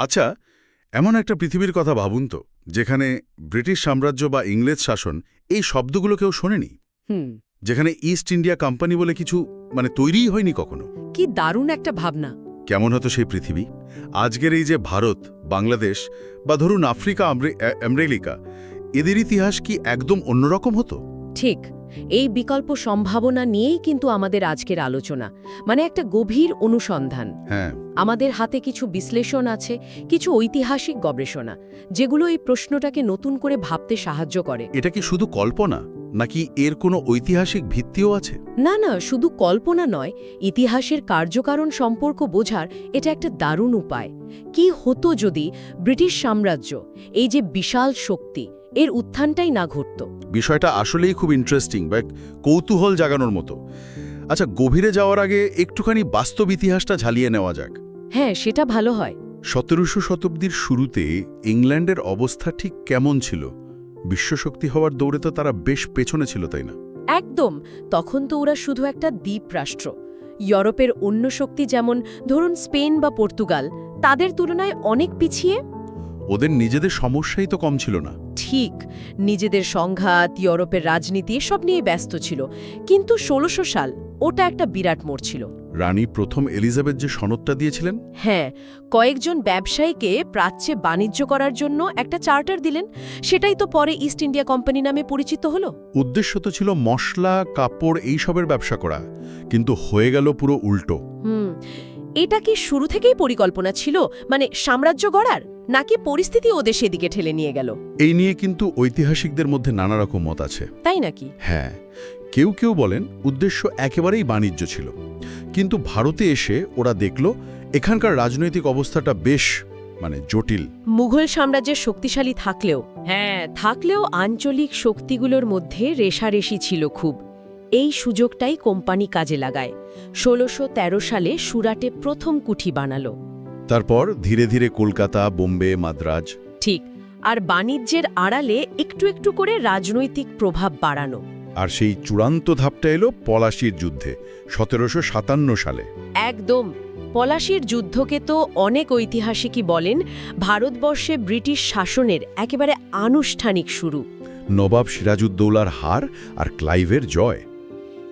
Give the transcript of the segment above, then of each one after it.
আচ্ছা এমন একটা পৃথিবীর কথা ভাবুন তো যেখানে ব্রিটিশ সাম্রাজ্য বা ইংরেজ শাসন এই শব্দগুলো কেউ শোনেনি? হুম। যেখানে ইস্ট ইন্ডিয়া কোম্পানি বলে কিছু মানে তৈরিই হয়নি কখনো? কি দারুণ একটা ভাবনা। কেমন হতো সেই পৃথিবী? আজকের এই যে ভারত বাংলাদেশ বা ধরুন আফ্রিকা আম্রে- আমেরিকা এদের ইতিহাস কি একদম অন্যরকম হতো? ঠিক। এই বিকল্প সম্ভাবনা নিয়েই কিন্তু আমাদের আজকের আলোচনা। মানে একটা গভীর অনুসন্ধান। হ্যাঁ। আমাদের হাতে কিছু বিশ্লেষণ আছে কিছু ঐতিহাসিক গবেষণা যেগুলো এই প্রশ্নটাকে নতুন করে ভাবতে সাহায্য করে। এটা কি শুধু কল্পনা নাকি এর কোনো ঐতিহাসিক ভিত্তিও আছে? না না শুধু কল্পনা নয় ইতিহাসের কার্যকারণ সম্পর্ক বোঝার এটা একটা দারুণ উপায়। কি হতো যদি ব্রিটিশ সাম্রাজ্য এই যে বিশাল শক্তি এর উত্থানটাই না ঘটত। বিষয়টা আসলেই খুব ইন্টারেস্টিং বা কৌতূহল জাগানোর মতো। আচ্ছা গভীরে যাওয়ার আগে একটুখানি বাস্তব ইতিহাসটা ঝালিয়ে নেওয়া যাক। হ্যাঁ সেটা ভালো হয়। সতেরোশো শতাব্দীর শুরুতে ইংল্যান্ডের অবস্থা ঠিক কেমন ছিল? বিশ্বশক্তি হওয়ার দৌড়ে তো তারা বেশ পেছনে ছিল তাই না? একদম। তখন তো ওরা শুধু একটা দ্বীপ রাষ্ট্র। ইউরোপের অন্য শক্তি যেমন ধরুন স্পেন বা পর্তুগাল তাদের তুলনায় অনেক পিছিয়ে। ওদের নিজেদের সমস্যাই তো কম ছিল না। ঠিক নিজেদের সংঘাত ইউরোপের রাজনীতি সব নিয়ে ব্যস্ত ছিল। কিন্তু ষোলোশো সাল ওটা একটা বিরাট মোড় ছিল। রানী প্রথম এলিজাবেথ যে সনদটা দিয়েছিলেন? হ্যাঁ কয়েকজন ব্যবসায়ীকে প্রাচ্যে বাণিজ্য করার জন্য একটা চার্টার দিলেন। সেটাই তো পরে ইস্ট ইন্ডিয়া কোম্পানি নামে পরিচিত হলো। উদ্দেশ্য তো ছিল মশলা কাপড় এইসবের ব্যবসা করা। কিন্তু হয়ে গেল পুরো উল্টো। হুম এটা কি শুরু থেকেই পরিকল্পনা ছিল? মানে সাম্রাজ্য গড়ার? নাকি পরিস্থিতি ওদের সেদিকে ঠেলে নিয়ে গেল? এই নিয়ে কিন্তু ঐতিহাসিকদের মধ্যে নানা রকম মত আছে। তাই নাকি? হ্যাঁ কেউ কেউ বলেন উদ্দেশ্য একেবারেই বাণিজ্য ছিল। কিন্তু ভারতে এসে ওরা দেখল এখানকার রাজনৈতিক অবস্থাটা বেশ মানে জটিল। মুঘল সাম্রাজ্যের শক্তিশালী থাকলেও হ্যাঁ থাকলেও আঞ্চলিক শক্তিগুলোর মধ্যে রেশারেশি ছিল খুব। এই সুযোগটাই কোম্পানি কাজে লাগায়। ষোলোশো সালে সুরাটে প্রথম কুঠি বানালো। তারপর ধীরে ধীরে কলকাতা বোম্বে মাদ্রাজ। ঠিক আর বাণিজ্যের আড়ালে একটু একটু করে রাজনৈতিক প্রভাব বাড়ানো। আর সেই চূড়ান্ত ধাপটা এলো পলাশির যুদ্ধে সতেরোশো সাতান্ন সালে। একদম পলাশির যুদ্ধকে তো অনেক ঐতিহাসিকই বলেন ভারতবর্ষে ব্রিটিশ শাসনের একেবারে আনুষ্ঠানিক শুরু। নবাব সিরাজউদ্দৌলার হার আর ক্লাইভের জয়।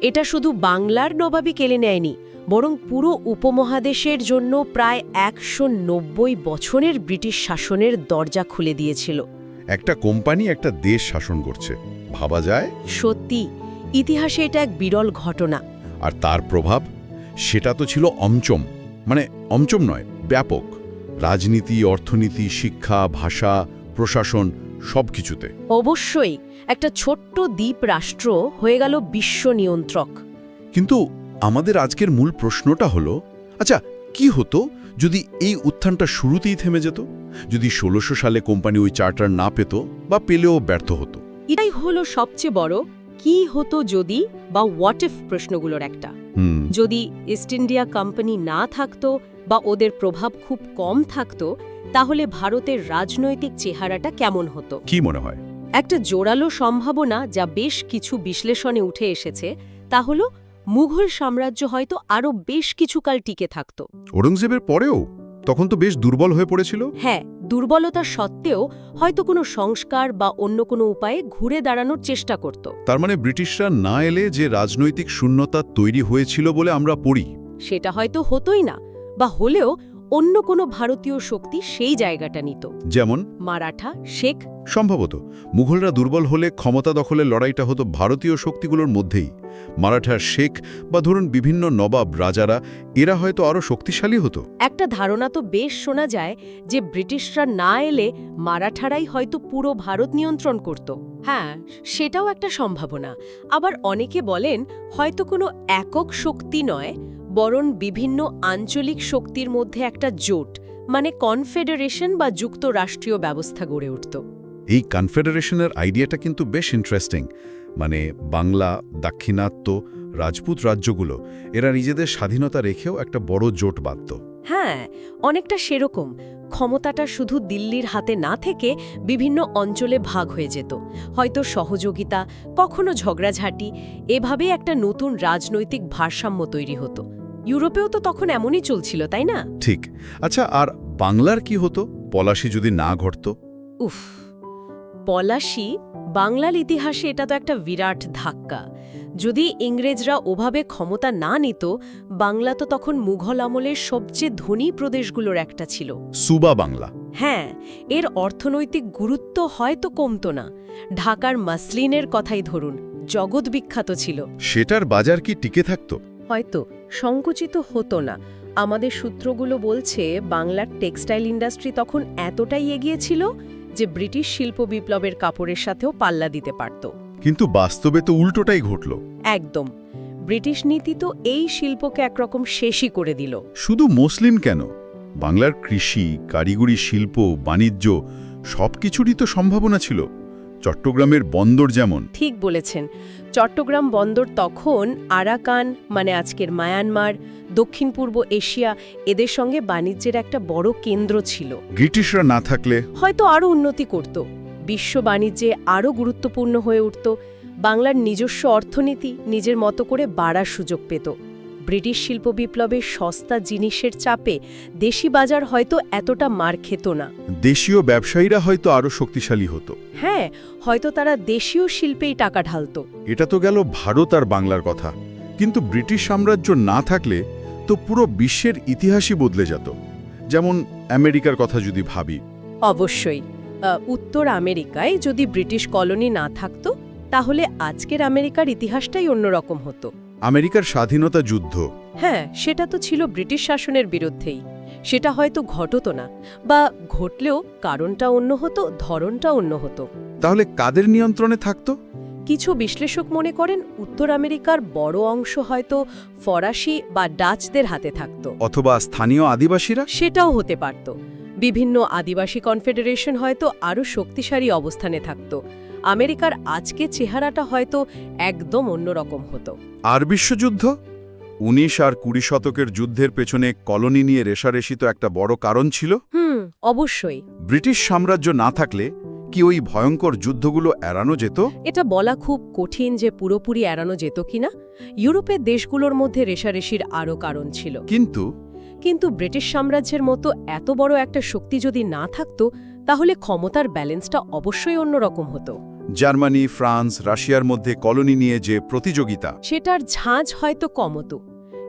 এটা শুধু বাংলার নবাবই কেলে নেয়নি বরং পুরো উপমহাদেশের জন্য প্রায় একশো নব্বই বছরের ব্রিটিশ শাসনের দরজা খুলে দিয়েছিল। একটা কোম্পানি একটা দেশ শাসন করছে ভাবা যায়? সত্যি ইতিহাসে এটা এক বিরল ঘটনা। আর তার প্রভাব? সেটা তো ছিল অমচম মানে অমচম নয় ব্যাপক। রাজনীতি অর্থনীতি শিক্ষা ভাষা প্রশাসন সব কিছুতে অবশ্যই একটা ছোট্ট দ্বীপ রাষ্ট্র হয়ে গেল বিশ্ব নিয়ন্ত্রক। কিন্তু আমাদের আজকের মূল প্রশ্নটা হলো আচ্ছা কি হতো যদি এই উত্থানটা শুরুতেই থেমে যেত? যদি ষোলোশো সালে কোম্পানি ওই চার্টার না পেত বা পেলেও ব্যর্থ হতো? এটাই হলো সবচেয়ে বড় কি হতো যদি বা হোয়াট ইফ প্রশ্নগুলোর একটা? যদি ইস্ট ইন্ডিয়া কোম্পানি না থাকতো বা ওদের প্রভাব খুব কম থাকতো তাহলে ভারতের রাজনৈতিক চেহারাটা কেমন হতো? কি মনে হয়? একটা জোরালো সম্ভাবনা যা বেশ কিছু বিশ্লেষণে উঠে এসেছে তা হল মুঘল সাম্রাজ্য হয়তো আরও বেশ কিছুকাল টিকে থাকত। ঔরঙ্গজেবের পরেও? তখন তো বেশ দুর্বল হয়ে পড়েছিল? হ্যাঁ দুর্বলতা সত্ত্বেও হয়তো কোনো সংস্কার বা অন্য কোনো উপায়ে ঘুরে দাঁড়ানোর চেষ্টা করত। তার মানে ব্রিটিশরা না এলে যে রাজনৈতিক শূন্যতা তৈরি হয়েছিল বলে আমরা পড়ি। সেটা হয়তো হতোই না বা হলেও অন্য কোনো ভারতীয় শক্তি সেই জায়গাটা নিত। যেমন? মারাঠা শেখ। সম্ভবত। মুঘলরা দুর্বল হলে ক্ষমতা দখলের লড়াইটা হতো ভারতীয় শক্তিগুলোর মধ্যেই। মারাঠার শেখ বা ধরুন বিভিন্ন নবাব রাজারা এরা হয়তো আরও শক্তিশালী হতো। একটা ধারণা তো বেশ শোনা যায় যে ব্রিটিশরা না এলে মারাঠারাই হয়তো পুরো ভারত নিয়ন্ত্রণ করত। হ্যাঁ সেটাও একটা সম্ভাবনা। আবার অনেকে বলেন হয়তো কোনো একক শক্তি নয় বরং বিভিন্ন আঞ্চলিক শক্তির মধ্যে একটা জোট মানে কনফেডারেশন বা যুক্তরাষ্ট্রীয় ব্যবস্থা গড়ে উঠত। এই কনফেডারেশনের আইডিয়াটা কিন্তু বেশ ইন্টারেস্টিং মানে বাংলা দাক্ষিণাত্য রাজপুত রাজ্যগুলো এরা নিজেদের স্বাধীনতা রেখেও একটা বড় জোট বাঁধত। হ্যাঁ অনেকটা সেরকম। ক্ষমতাটা শুধু দিল্লির হাতে না থেকে বিভিন্ন অঞ্চলে ভাগ হয়ে যেত। হয়তো সহযোগিতা কখনো ঝগড়াঝাঁটি এভাবে একটা নতুন রাজনৈতিক ভারসাম্য তৈরি হতো। ইউরোপেও তো তখন এমনই চলছিল তাই না? ঠিক। আচ্ছা আর বাংলার কি হতো? পলাশি যদি না ঘটত? উফ পলাশি বাংলার ইতিহাসে এটা তো একটা বিরাট ধাক্কা। যদি ইংরেজরা ওভাবে ক্ষমতা না নিত বাংলা তো তখন মুঘল আমলের সবচেয়ে ধনী প্রদেশগুলোর একটা ছিল। সুবা বাংলা। হ্যাঁ এর অর্থনৈতিক গুরুত্ব হয়তো কমতো না। ঢাকার মাসলিনের কথাই ধরুন জগৎ বিখ্যাত ছিল। সেটার বাজার কি টিকে থাকত? হয়তো। সংকুচিত হতো না। আমাদের সূত্রগুলো বলছে বাংলার টেক্সটাইল ইন্ডাস্ট্রি তখন এতটাই এগিয়েছিল যে ব্রিটিশ শিল্প বিপ্লবের কাপড়ের সাথেও পাল্লা দিতে পারত। কিন্তু বাস্তবে তো উল্টোটাই ঘটল। একদম। ব্রিটিশ নীতি তো এই শিল্পকে একরকম শেষই করে দিল। শুধু মুসলিম কেন? বাংলার কৃষি কারিগরি শিল্প বাণিজ্য সবকিছুরই তো সম্ভাবনা ছিল। চট্টগ্রামের বন্দর যেমন। ঠিক বলেছেন। চট্টগ্রাম বন্দর তখন আরাকান মানে আজকের মায়ানমার দক্ষিণ পূর্ব এশিয়া এদের সঙ্গে বাণিজ্যের একটা বড় কেন্দ্র ছিল। ব্রিটিশরা না থাকলে? হয়তো আরও উন্নতি করত। বিশ্ব বাণিজ্যে আরও গুরুত্বপূর্ণ হয়ে উঠত। বাংলার নিজস্ব অর্থনীতি নিজের মতো করে বাড়ার সুযোগ পেত। ব্রিটিশ শিল্প বিপ্লবের সস্তা জিনিসের চাপে দেশি বাজার হয়তো এতটা মার খেত না। দেশীয় ব্যবসায়ীরা হয়তো আরও শক্তিশালী হতো। হ্যাঁ হয়তো তারা দেশীয় শিল্পেই টাকা ঢালত। এটা তো গেল ভারত আর বাংলার কথা। কিন্তু ব্রিটিশ সাম্রাজ্য না থাকলে তো পুরো বিশ্বের ইতিহাসই বদলে যেত। যেমন আমেরিকার কথা যদি ভাবি। অবশ্যই। উত্তর আমেরিকায় যদি ব্রিটিশ কলোনি না থাকত তাহলে আজকের আমেরিকার ইতিহাসটাই অন্যরকম হতো। আমেরিকার স্বাধীনতা যুদ্ধ। হ্যাঁ সেটা তো ছিল ব্রিটিশ শাসনের বিরুদ্ধেই। সেটা হয়তো ঘটতো না বা ঘটলেও কারণটা অন্য হতো ধরনটা অন্য হতো। তাহলে কাদের নিয়ন্ত্রণে থাকতো? কিছু বিশ্লেষক মনে করেন উত্তর আমেরিকার বড় অংশ হয়তো ফরাসি বা ডাচদের হাতে থাকত। অথবা স্থানীয় আদিবাসীরা? সেটাও হতে পারত। বিভিন্ন আদিবাসী কনফেডারেশন হয়তো আরও শক্তিশালী অবস্থানে থাকত। আমেরিকার আজকে চেহারাটা হয়তো একদম অন্যরকম হতো। আর বিশ্বযুদ্ধ? উনিশ আর কুড়ি শতকের যুদ্ধের পেছনে কলোনি নিয়ে রেশারেশি তো একটা বড় কারণ ছিল? হুম অবশ্যই। ব্রিটিশ সাম্রাজ্য না থাকলে কি ওই ভয়ঙ্কর যুদ্ধগুলো এড়ানো যেত? এটা বলা খুব কঠিন যে পুরোপুরি এড়ানো যেত কিনা। ইউরোপের দেশগুলোর মধ্যে রেশারেশির আরও কারণ ছিল। কিন্তু কিন্তু ব্রিটিশ সাম্রাজ্যের মতো এত বড় একটা শক্তি যদি না থাকত তাহলে ক্ষমতার ব্যালেন্সটা অবশ্যই অন্যরকম হতো। জার্মানি ফ্রান্স রাশিয়ার মধ্যে কলোনি নিয়ে যে প্রতিযোগিতা। সেটার ঝাঁঝ হয়তো কমতো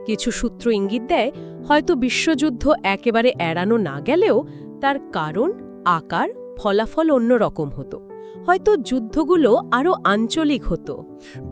কিছু সূত্র ইঙ্গিত দেয় হয়তো বিশ্বযুদ্ধ একেবারে এড়ানো না গেলেও তার কারণ আকার ফলাফল অন্যরকম হতো। হয়তো যুদ্ধগুলো আরও আঞ্চলিক হতো।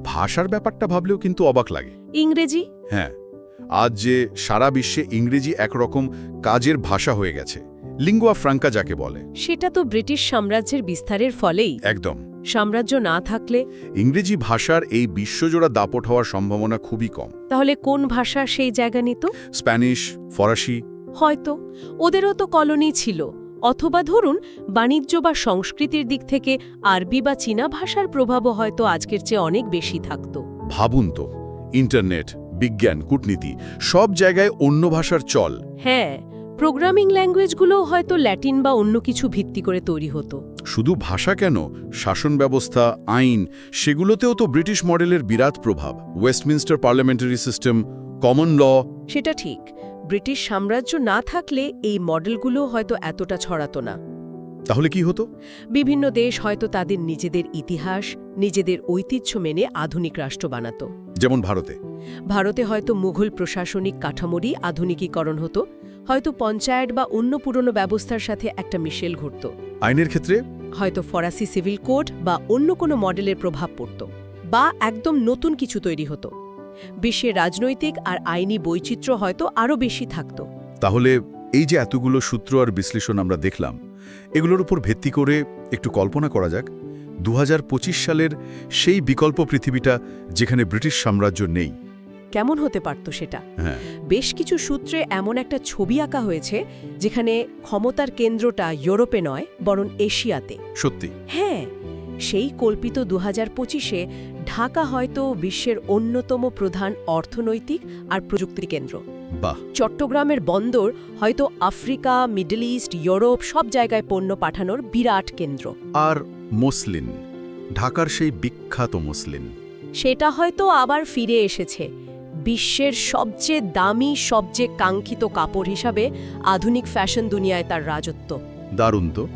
ভাষার ব্যাপারটা ভাবলেও কিন্তু অবাক লাগে। ইংরেজি? হ্যাঁ। আজ যে সারা বিশ্বে ইংরেজি একরকম কাজের ভাষা হয়ে গেছে লিঙ্গুয়া ফ্রাঙ্কা যাকে বলে। সেটা তো ব্রিটিশ সাম্রাজ্যের বিস্তারের ফলেই। একদম। সাম্রাজ্য না থাকলে? ইংরেজি ভাষার এই বিশ্বজোড়া দাপট হওয়ার সম্ভাবনা খুবই কম। তাহলে কোন ভাষা সেই জায়গা নিত? স্প্যানিশ ফরাসি। হয়তো। ওদেরও তো কলোনি ছিল। অথবা ধরুন বাণিজ্য বা সংস্কৃতির দিক থেকে আরবি বা চীনা ভাষার প্রভাবও হয়তো আজকের চেয়ে অনেক বেশি থাকত। ভাবুন তো ইন্টারনেট বিজ্ঞান কূটনীতি সব জায়গায় অন্য ভাষার চল। হ্যাঁ প্রোগ্রামিং ল্যাঙ্গুয়েজগুলোও হয়তো ল্যাটিন বা অন্য কিছু ভিত্তি করে তৈরি হতো। শুধু ভাষা কেন? শাসন ব্যবস্থা আইন সেগুলোতেও তো ব্রিটিশ মডেলের বিরাট প্রভাব। Westminster parliamentary system common law সেটা ঠিক। ব্রিটিশ সাম্রাজ্য না থাকলে এই মডেলগুলো হয়তো এতটা ছড়াতো না। তাহলে কি হতো? বিভিন্ন দেশ হয়তো তাদের নিজেদের ইতিহাস নিজেদের ঐতিহ্য মেনে আধুনিক রাষ্ট্র বানাত। যেমন ভারতে। ভারতে হয়তো মুঘল প্রশাসনিক কাঠামোরই আধুনিকীকরণ হতো হয়তো পঞ্চায়েত বা অন্য পুরনো ব্যবস্থার সাথে একটা মিশেল ঘটত। আইনের ক্ষেত্রে? হয়তো ফরাসি সিভিল কোড বা অন্য কোনো মডেলের প্রভাব পড়ত বা একদম নতুন কিছু তৈরি হতো। বিশ্বের রাজনৈতিক আর আইনি বৈচিত্র্য হয়তো আরও বেশি থাকত। তাহলে এই যে এতগুলো সূত্র আর বিশ্লেষণ আমরা দেখলাম এগুলোর উপর ভিত্তি করে একটু কল্পনা করা যাক। দুহাজার পঁচিশ সালের সেই বিকল্প পৃথিবীটা যেখানে ব্রিটিশ সাম্রাজ্য নেই। কেমন হতে পারত সেটা? হ্যাঁ। বেশ কিছু সূত্রে এমন একটা ছবি আঁকা হয়েছে যেখানে ক্ষমতার কেন্দ্রটা ইউরোপে নয় বরং এশিয়াতে। সত্যি? হ্যাঁ সেই কল্পিত দু হাজার পঁচিশে ঢাকা হয়তো বিশ্বের অন্যতম প্রধান অর্থনৈতিক আর প্রযুক্তি কেন্দ্র বাহ। চট্টগ্রামের বন্দর হয়তো আফ্রিকা মিডল ইস্ট ইউরোপ সব জায়গায় পণ্য পাঠানোর বিরাট কেন্দ্র। আর মসলিন ঢাকার সেই বিখ্যাত মসলিন। সেটা হয়তো আবার ফিরে এসেছে। বিশ্বের সবচেয়ে দামি সবচেয়ে কাঙ্ক্ষিত কাপড় হিসাবে আধুনিক ফ্যাশন দুনিয়ায় তার রাজত্ব। দারুণ তো।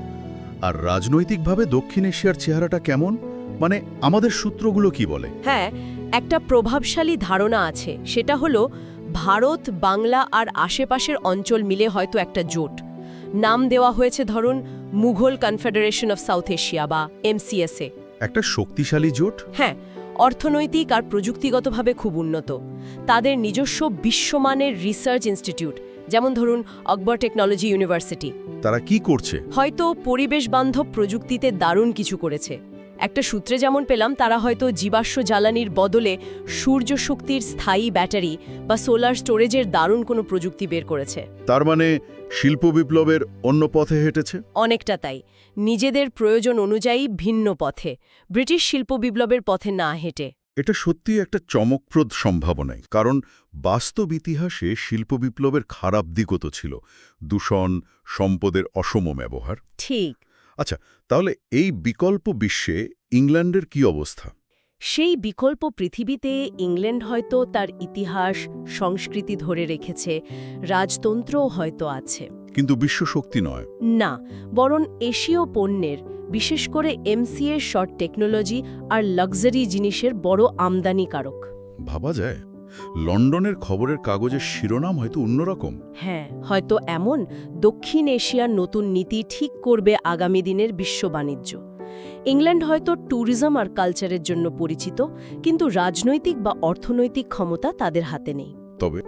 আর রাজনৈতিকভাবে দক্ষিণ এশিয়ার চেহারাটা কেমন? মানে আমাদের সূত্রগুলো কি বলে? হ্যাঁ একটা প্রভাবশালী ধারণা আছে। সেটা হলো ভারত বাংলা আর আশেপাশের অঞ্চল মিলে হয়তো একটা জোট। নাম দেওয়া হয়েছে ধরুন Mughal confederation of south Asia বা এমসিএসএ। একটা শক্তিশালী জোট? হ্যাঁ অর্থনৈতিক আর প্রযুক্তিগতভাবে খুব উন্নত। তাদের নিজস্ব বিশ্বমানের রিসার্চ ইনস্টিটিউট যেমন ধরুন আকবর টেকনোলজি ইউনিভার্সিটি। তারা কি করছে? হয়তো পরিবেশ বান্ধব প্রযুক্তিতে দারুণ কিছু করেছে। একটা সূত্রে যেমন পেলাম তারা হয়তো জীবাশ্ম জ্বালানির বদলে সূর্য শক্তির স্থায়ী ব্যাটারি বা সোলার স্টোরেজের দারুণ কোনো প্রযুক্তি বের করেছে। তার মানে শিল্প বিপ্লবের অন্য পথে হেঁটেছে? অনেকটা তাই। নিজেদের প্রয়োজন অনুযায়ী ভিন্ন পথে। ব্রিটিশ শিল্প বিপ্লবের পথে না হেঁটে। এটা সত্যিই একটা চমকপ্রদ সম্ভাবনাই কারণ বাস্তব ইতিহাসে শিল্প বিপ্লবের খারাপ দিকও তো ছিল। দূষণ সম্পদের অসম ব্যবহার। ঠিক। আচ্ছা তাহলে এই বিকল্প বিশ্বে ইংল্যান্ডের কি অবস্থা? সেই বিকল্প পৃথিবীতে ইংল্যান্ড হয়তো তার ইতিহাস সংস্কৃতি ধরে রেখেছে রাজতন্ত্রও হয়তো আছে। কিন্তু বিশ্বশক্তি নয়। না বরং এশীয় পণ্যের বিশেষ করে এমসিএ শর্ট টেকনোলজি আর লাক্সারি জিনিসের বড় আমদানিকারক। ভাবা যায়। লন্ডনের খবরের কাগজের শিরোনাম হয়তো অন্যরকম। হ্যাঁ হয়তো এমন দক্ষিণ এশিয়ার নতুন নীতি ঠিক করবে আগামী দিনের বিশ্ব বাণিজ্য। ইংল্যান্ড হয়তো ট্যুরিজম আর কালচারের জন্য পরিচিত কিন্তু রাজনৈতিক বা অর্থনৈতিক ক্ষমতা তাদের হাতে নেই। তবে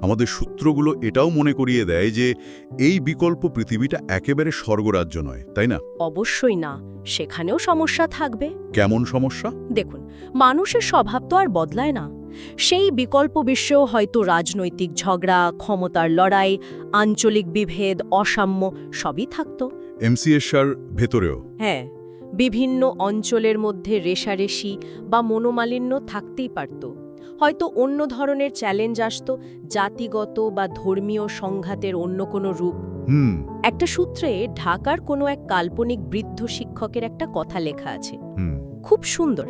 আমাদের সূত্রগুলো এটাও মনে করিয়ে দেয় যে এই বিকল্প পৃথিবীটা একেবারে স্বর্গরাজ্য নয় তাই না? অবশ্যই না সেখানেও সমস্যা থাকবে। কেমন সমস্যা? দেখুন মানুষের স্বভাব তো আর বদলায় না। সেই বিকল্প বিশ্বেও হয়তো রাজনৈতিক ঝগড়া ক্ষমতার লড়াই আঞ্চলিক বিভেদ অসাম্য সবই থাকত। এমসিএসআর ভেতরেও। হ্যাঁ বিভিন্ন অঞ্চলের মধ্যে রেশারেশি বা মনোমালিন্য থাকতেই পারত। হয়তো অন্য ধরনের চ্যালেঞ্জ আসত জাতিগত বা ধর্মীয় সংঘাতের অন্য কোনো রূপ। হুম। একটা সূত্রে ঢাকার কোনো এক কাল্পনিক বৃদ্ধ শিক্ষকের একটা কথা লেখা আছে। খুব সুন্দর।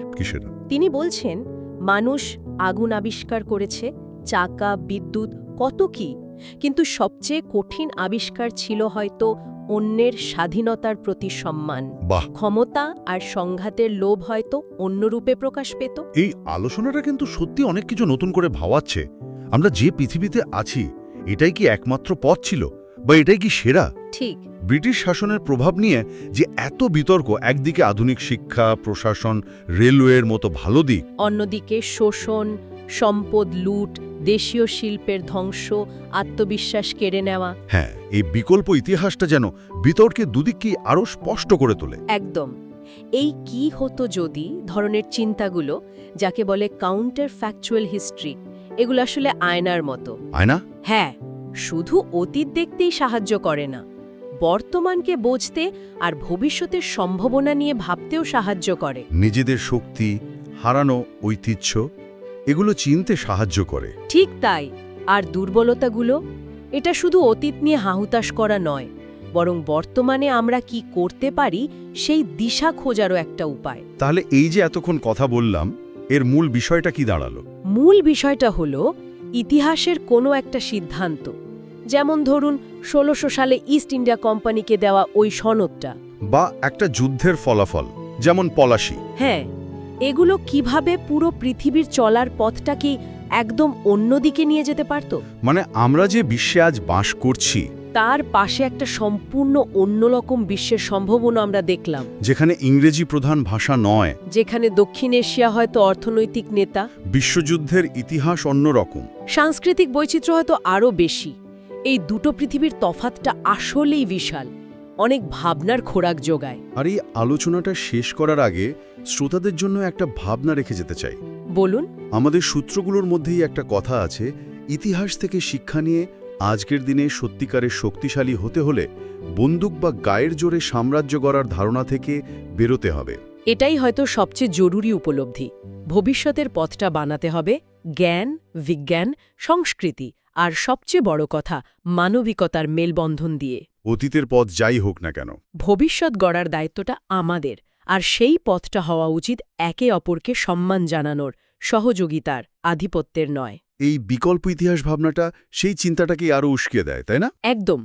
তিনি বলছেন মানুষ আগুন আবিষ্কার করেছে চাকা বিদ্যুৎ কত কি। কিন্তু সবচেয়ে কঠিন আবিষ্কার ছিল হয়তো অন্যের স্বাধীনতার প্রতি সম্মান। ক্ষমতা আর সংঘাতের লোভ হয়তো অন্য রূপে প্রকাশ পেত। এই আলোচনাটা কিন্তু সত্যি অনেক কিছু নতুন করে ভাবাচ্ছে। আমরা যে পৃথিবীতে আছি এটাই কি একমাত্র পথ ছিল? বা এটাই কি সেরা? ঠিক। ব্রিটিশ শাসনের প্রভাব নিয়ে যে এত বিতর্ক একদিকে আধুনিক শিক্ষা প্রশাসন রেলওয়ের মতো ভালো দিক অন্যদিকে শোষণ সম্পদ লুট দেশীয় শিল্পের ধ্বংস আত্মবিশ্বাস কেড়ে নেওয়া। হ্যাঁ এই বিকল্প ইতিহাসটা যেন বিতর্কে দুদিককেই আরও স্পষ্ট করে তোলে। একদম। এই কি হতো যদি ধরনের চিন্তাগুলো যাকে বলে কাউন্টার ফ্যাকচুয়াল হিস্ট্রি এগুলো আসলে আয়নার মতো। আয়না? হ্যাঁ শুধু অতীত দেখতেই সাহায্য করে না। বর্তমানকে বুঝতে আর ভবিষ্যতের সম্ভাবনা নিয়ে ভাবতেও সাহায্য করে। নিজেদের শক্তি হারানো ঐতিহ্য এগুলো চিনতে সাহায্য করে। ঠিক তাই। আর দুর্বলতাগুলো? এটা শুধু অতীত নিয়ে হাহুতাশ করা নয় বরং বর্তমানে আমরা কি করতে পারি সেই দিশা খোঁজারও একটা উপায়। তাহলে এই যে এতক্ষণ কথা বললাম এর মূল বিষয়টা কি দাঁড়াল? মূল বিষয়টা হলো ইতিহাসের কোনো একটা সিদ্ধান্ত। যেমন ধরুন ষোলোশো সালে ইস্ট ইন্ডিয়া কোম্পানিকে দেওয়া ওই সনদটা। বা একটা যুদ্ধের ফলাফল যেমন পলাশি। হ্যাঁ এগুলো কীভাবে পুরো পৃথিবীর চলার পথটাকে একদম অন্যদিকে নিয়ে যেতে পারত? মানে আমরা যে বিশ্বে আজ বাস করছি তার পাশে একটা সম্পূর্ণ অন্যরকম বিশ্বের সম্ভাবনা আমরা দেখলাম। যেখানে ইংরেজি প্রধান ভাষা নয় যেখানে দক্ষিণ এশিয়া হয়তো অর্থনৈতিক নেতা বিশ্বযুদ্ধের ইতিহাস অন্যরকম সাংস্কৃতিক বৈচিত্র্য হয়তো আরও বেশি। এই দুটো পৃথিবীর তফাতটা আসলেই বিশাল। অনেক ভাবনার খোরাক যোগায়। আর এই আলোচনাটা শেষ করার আগে শ্রোতাদের জন্য একটা ভাবনা রেখে যেতে চাই। বলুন। আমাদের সূত্রগুলোর মধ্যেই একটা কথা আছে ইতিহাস থেকে শিক্ষা নিয়ে আজকের দিনে সত্যিকারের শক্তিশালী হতে হলে বন্দুক বা গায়ের জোরে সাম্রাজ্য গড়ার ধারণা থেকে বেরোতে হবে। এটাই হয়তো সবচেয়ে জরুরি উপলব্ধি। ভবিষ্যতের পথটা বানাতে হবে জ্ঞান বিজ্ঞান সংস্কৃতি। আর সবচেয়ে বড় কথা মানবিকতার মেলবন্ধন দিয়ে। অতীতের পথ যাই হোক না কেন। ভবিষ্যৎ গড়ার দায়িত্বটা আমাদের আর সেই পথটা হওয়া উচিত একে অপরকে সম্মান জানানোর সহযোগিতার আধিপত্যের নয়। এই বিকল্প ইতিহাস ভাবনাটা সেই চিন্তাটাকেই আরও উস্কিয়ে দেয় তাই না? একদম।